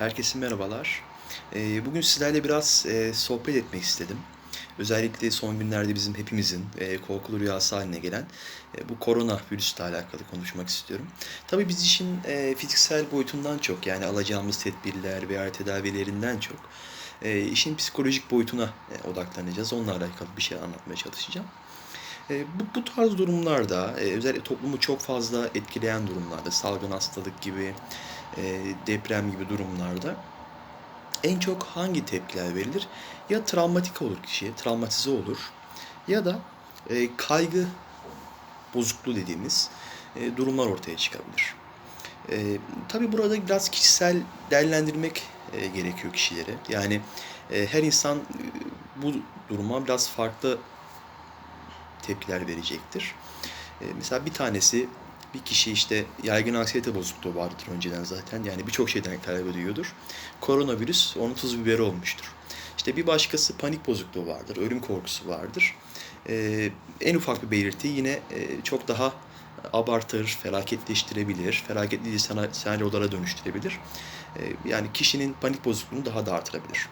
Herkese merhabalar. Ee, Bugün sizlerle biraz e, sohbet etmek istedim. Özellikle son günlerde bizim hepimizin e, korkulu rüyası haline gelen e, bu korona virüsle alakalı konuşmak istiyorum. Tabii biz işin fiziksel boyutundan çok yani alacağımız tedbirler veya tedavilerinden çok işin psikolojik boyutuna odaklanacağız. Onunla alakalı bir şey anlatmaya çalışacağım. Bu, bu tarz durumlarda, özellikle toplumu çok fazla etkileyen durumlarda, salgın hastalık gibi, e, deprem gibi durumlarda en çok hangi tepkiler verilir? Ya travmatik olur kişi, travmatize olur ya da e, kaygı bozukluğu dediğimiz e, durumlar ortaya çıkabilir. E, tabii burada biraz kişisel değerlendirmek e, gerekiyor kişileri. Yani e, her insan e, bu duruma biraz farklı tepkiler verecektir. E, mesela bir tanesi bir kişi işte yaygın anksiyete bozukluğu vardır önceden zaten. Yani birçok şeyden kaybediyordur. Koronavirüs onun tuz biberi olmuştur. İşte bir başkası panik bozukluğu vardır, ölüm korkusu vardır. E, en ufak bir belirti yine e, çok daha abartır, felaketleştirebilir, felaketli senaryolara dönüştürebilir. E, yani kişinin panik bozukluğunu daha da artırabilir.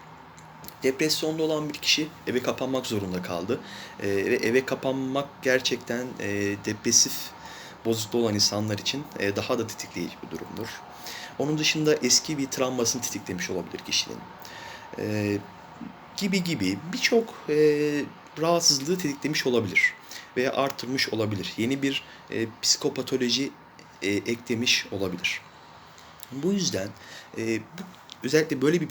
Depresyonda olan bir kişi eve kapanmak zorunda kaldı. Ee, ve eve kapanmak gerçekten e, depresif bozukluğu olan insanlar için e, daha da tetikleyici bir durumdur. Onun dışında eski bir travmasını tetiklemiş olabilir kişinin. Ee, gibi gibi birçok e, rahatsızlığı tetiklemiş olabilir veya artırmış olabilir. Yeni bir e, psikopatoloji e, eklemiş olabilir. Bu yüzden e, bu, özellikle böyle bir